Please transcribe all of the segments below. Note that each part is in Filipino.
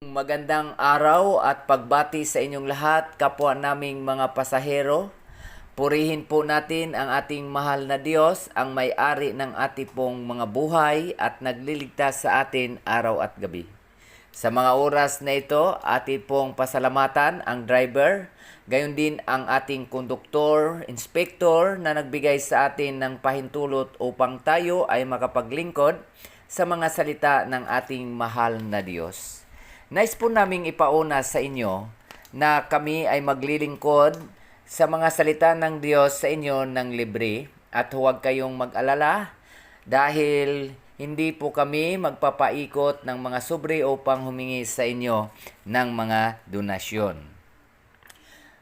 Magandang araw at pagbati sa inyong lahat, kapwa naming mga pasahero. Purihin po natin ang ating mahal na Diyos, ang may-ari ng ating pong mga buhay at nagliligtas sa atin araw at gabi. Sa mga oras na ito, ating pong pasalamatan ang driver, gayon din ang ating konduktor, inspector na nagbigay sa atin ng pahintulot upang tayo ay makapaglingkod sa mga salita ng ating mahal na Diyos. Nais po naming ipauna sa inyo na kami ay maglilingkod sa mga salita ng Diyos sa inyo ng libre at huwag kayong mag-alala dahil hindi po kami magpapaikot ng mga sobre upang humingi sa inyo ng mga donasyon.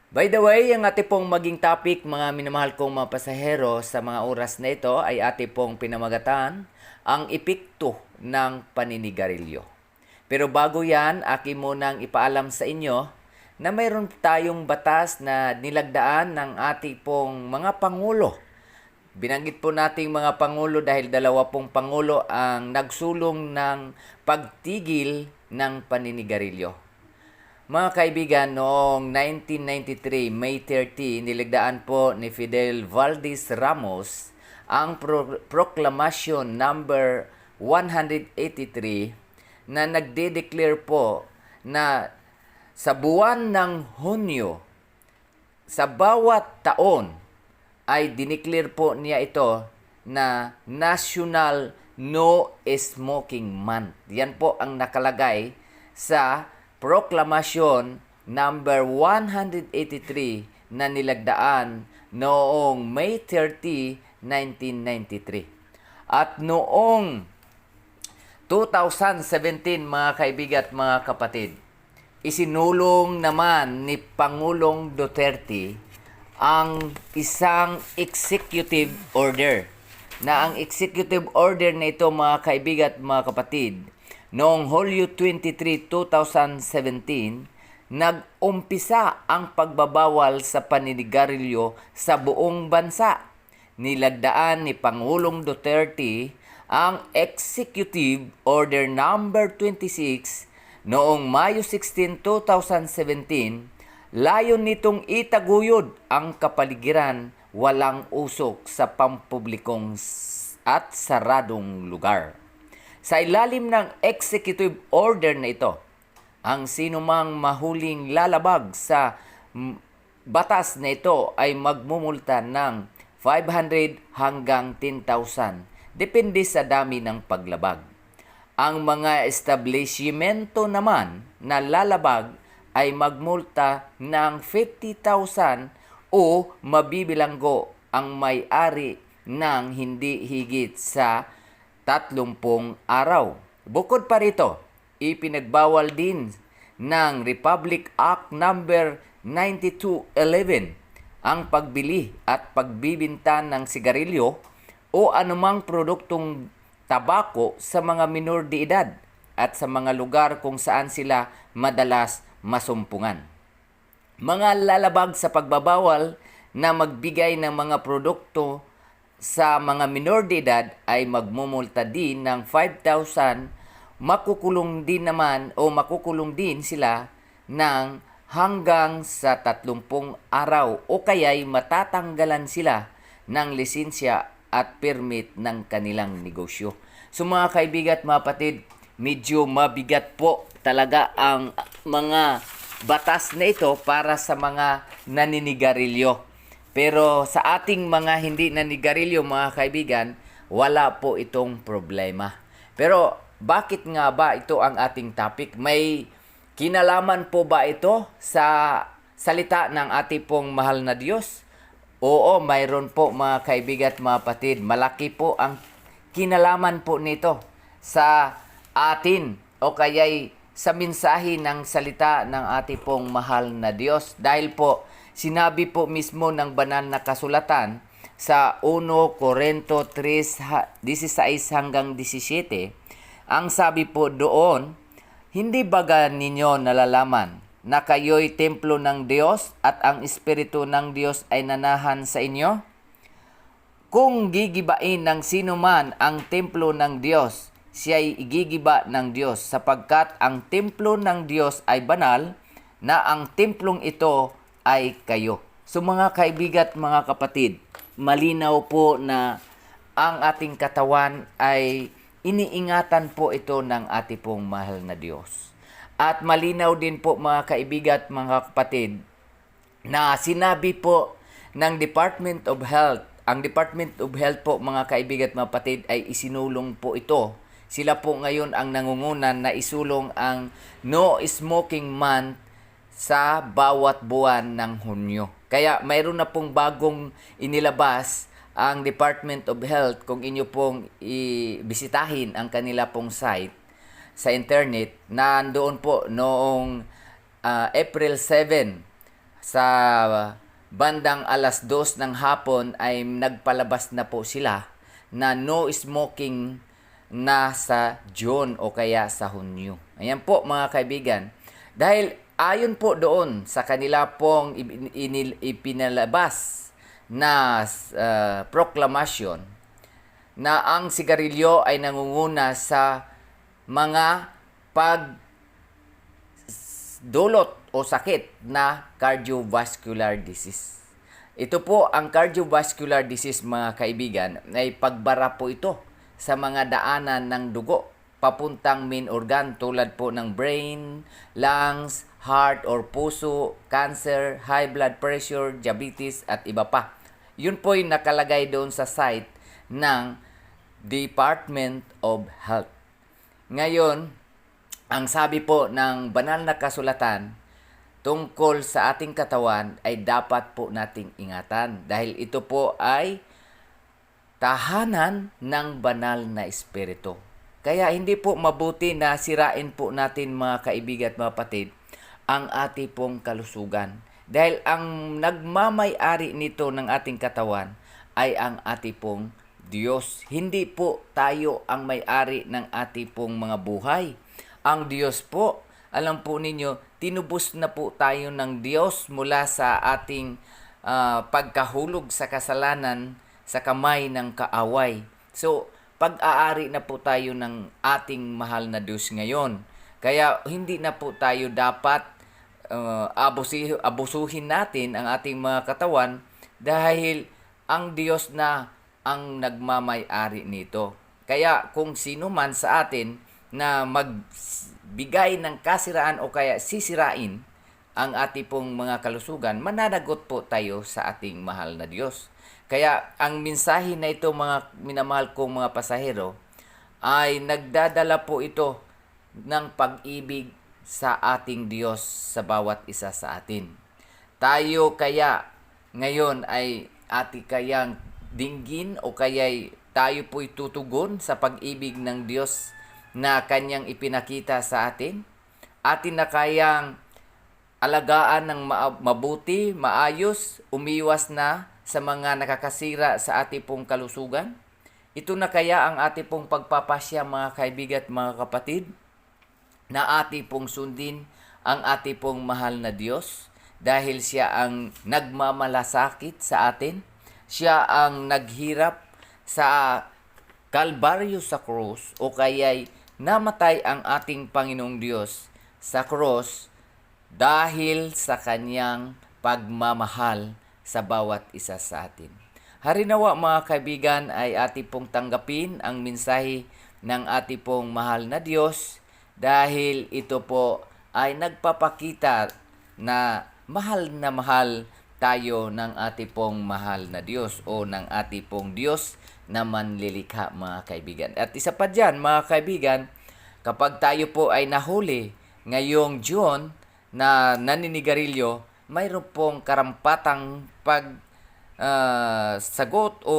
By the way, ang ate pong maging topic, mga minamahal kong mga pasahero sa mga oras na ito ay ate pong pinamagatan ang epekto ng paninigarilyo. Pero bago yan, aki munang ipaalam sa inyo na mayroon tayong batas na nilagdaan ng ating pong mga pangulo. Binanggit po nating mga pangulo dahil dalawa pong pangulo ang nagsulong ng pagtigil ng paninigarilyo. Mga kaibigan, noong 1993, May 30, nilagdaan po ni Fidel Valdez Ramos ang Pro- Proclamation number 183 na nagde-declare po na sa buwan ng Hunyo, sa bawat taon ay dineclare po niya ito na National No Smoking Month. Yan po ang nakalagay sa Proclamation number 183 na nilagdaan noong May 30, 1993. At noong 2017 mga kaibigan at mga kapatid, isinulong naman ni Pangulong Duterte ang isang executive order na ang executive order na ito mga kaibigan at mga kapatid noong Hulyo 23, 2017 nag-umpisa ang pagbabawal sa paninigarilyo sa buong bansa. Nilagdaan ni Pangulong Duterte ang Executive Order Number 26 noong Mayo 16, 2017. Layon nitong itaguyod ang kapaligiran walang usok sa pampublikong at saradong lugar. Sa ilalim ng executive order na ito, ang sinumang mahuling lalabag sa batas na ito ay magmumulta ng 500 hanggang 10,000 depende sa dami ng paglabag. Ang mga establishmento naman na lalabag ay magmulta ng 50,000 o mabibilanggo ang may-ari ng hindi higit sa 30 araw. Bukod pa rito, ipinagbawal din ng Republic Act number 9211 ang pagbili at pagbibinta ng sigarilyo o anumang produktong tabako sa mga minor de edad at sa mga lugar kung saan sila madalas masumpungan. Mga lalabag sa pagbabawal na magbigay ng mga produkto sa mga minor de edad ay magmumulta din ng 5,000 makukulong din naman o makukulong din sila ng hanggang sa 30 araw o kaya'y matatanggalan sila ng lisensya at permit ng kanilang negosyo. So mga kaibigan at mga patid, medyo mabigat po talaga ang mga batas na ito para sa mga naninigarilyo. Pero sa ating mga hindi naninigarilyo mga kaibigan, wala po itong problema. Pero bakit nga ba ito ang ating topic? May kinalaman po ba ito sa salita ng ating pong mahal na Diyos? Oo, mayroon po mga kaibigan at mga patid. Malaki po ang kinalaman po nito sa atin o kaya'y sa mensahe ng salita ng ating pong mahal na Diyos. Dahil po, sinabi po mismo ng banal na kasulatan sa 1 Korinto 3, ha- 16 hanggang 17, ang sabi po doon, hindi baga ninyo nalalaman na kayo'y templo ng Diyos at ang Espiritu ng Diyos ay nanahan sa inyo? Kung gigibain ng sino man ang templo ng Diyos, siya'y igigiba ng Diyos sapagkat ang templo ng Diyos ay banal na ang templong ito ay kayo. So mga kaibigat, mga kapatid, malinaw po na ang ating katawan ay iniingatan po ito ng ating pong mahal na Diyos. At malinaw din po mga kaibigat, mga kapatid, na sinabi po ng Department of Health, ang Department of Health po mga kaibigan at mga kapatid ay isinulong po ito. Sila po ngayon ang nangungunan na isulong ang no smoking month sa bawat buwan ng Hunyo. Kaya mayroon na pong bagong inilabas ang Department of Health kung inyo pong ibisitahin ang kanila pong site sa internet nandoon po noong ah, April 7 sa bandang alas 2 ng hapon ay nagpalabas na po sila na no smoking na sa June o kaya sa Hunyo. Ayan po mga kaibigan. Dahil ayon po doon sa kanila pong ipinalabas na uh, proklamasyon na ang sigarilyo ay nangunguna sa mga pag dulot o sakit na cardiovascular disease. Ito po ang cardiovascular disease mga kaibigan ay pagbara po ito sa mga daanan ng dugo papuntang main organ tulad po ng brain, lungs, heart or puso, cancer, high blood pressure, diabetes at iba pa. Yun po yung nakalagay doon sa site ng Department of Health. Ngayon, ang sabi po ng banal na kasulatan tungkol sa ating katawan ay dapat po nating ingatan dahil ito po ay tahanan ng banal na espiritu. Kaya hindi po mabuti na sirain po natin mga kaibigan at mga patid ang ating pong kalusugan. Dahil ang nagmamay-ari nito ng ating katawan ay ang ating pong Diyos. Hindi po tayo ang may-ari ng ating pong mga buhay. Ang Diyos po, alam po ninyo, tinubos na po tayo ng Diyos mula sa ating ah, pagkahulog sa kasalanan sa kamay ng kaaway. So, pag-aari na po tayo ng ating mahal na Diyos ngayon. Kaya hindi na po tayo dapat uh, abusi, abusuhin natin ang ating mga katawan dahil ang Diyos na ang nagmamay-ari nito. Kaya kung sino man sa atin na magbigay ng kasiraan o kaya sisirain ang ating pong mga kalusugan, mananagot po tayo sa ating mahal na Diyos. Kaya ang mensahe na ito mga minamahal kong mga pasahero ay nagdadala po ito ng pag-ibig sa ating Diyos sa bawat isa sa atin. Tayo kaya ngayon ay ati kayang dinggin o kaya'y tayo po'y tutugon sa pag-ibig ng Diyos na kanyang ipinakita sa atin? Atin na kayang alagaan ng ma- mabuti, maayos, umiwas na sa mga nakakasira sa ating pong kalusugan? Ito na kaya ang ating pong pagpapasya mga kaibigan at mga kapatid? Na ating pong sundin ang ating pong mahal na Diyos dahil siya ang nagmamalasakit sa atin. Siya ang naghirap sa Kalbaryo sa krus o kaya'y namatay ang ating Panginoong Diyos sa krus dahil sa kanyang pagmamahal sa bawat isa sa atin. Harinawa mga kaibigan ay ating pong tanggapin ang mensahe ng ating pong mahal na Diyos dahil ito po ay nagpapakita na mahal na mahal tayo ng ating pong mahal na Diyos o ng ating pong Diyos na manlilikha mga kaibigan. At isa pa dyan mga kaibigan, kapag tayo po ay nahuli ngayong June na naninigarilyo, mayroon pong karampatang pag ah, sagot o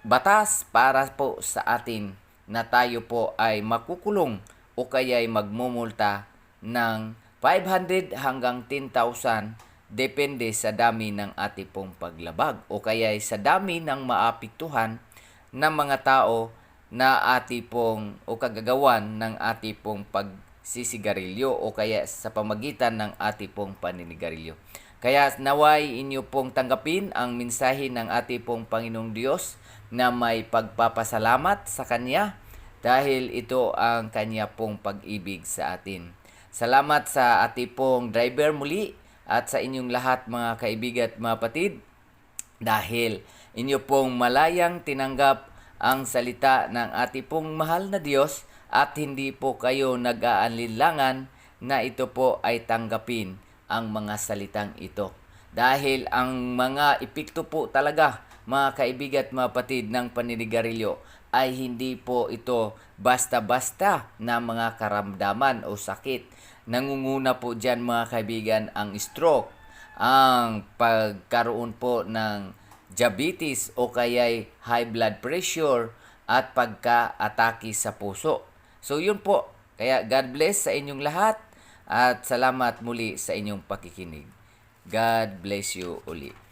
batas para po sa atin na tayo po ay makukulong o kaya'y magmumulta ng 500 hanggang 10,000 depende sa dami ng ating pong paglabag o kaya sa dami ng maapektuhan ng mga tao na ating pong o kagagawan ng ating pong pagsisigarilyo o kaya sa pamagitan ng ating pong paninigarilyo. Kaya naway inyo pong tanggapin ang mensahe ng ating pong Panginoong Diyos na may pagpapasalamat sa Kanya dahil ito ang kanya pong pag-ibig sa atin. Salamat sa ati pong driver muli at sa inyong lahat mga kaibigan at mga patid dahil inyo pong malayang tinanggap ang salita ng ati pong mahal na Diyos at hindi po kayo nag-aalinlangan na ito po ay tanggapin ang mga salitang ito. Dahil ang mga epekto po talaga mga kaibigan at mga patid ng paninigarilyo ay hindi po ito basta-basta na mga karamdaman o sakit. Nangunguna po dyan mga kaibigan ang stroke, ang pagkaroon po ng diabetes o kaya'y high blood pressure at pagka-atake sa puso. So yun po. Kaya God bless sa inyong lahat at salamat muli sa inyong pakikinig. God bless you uli.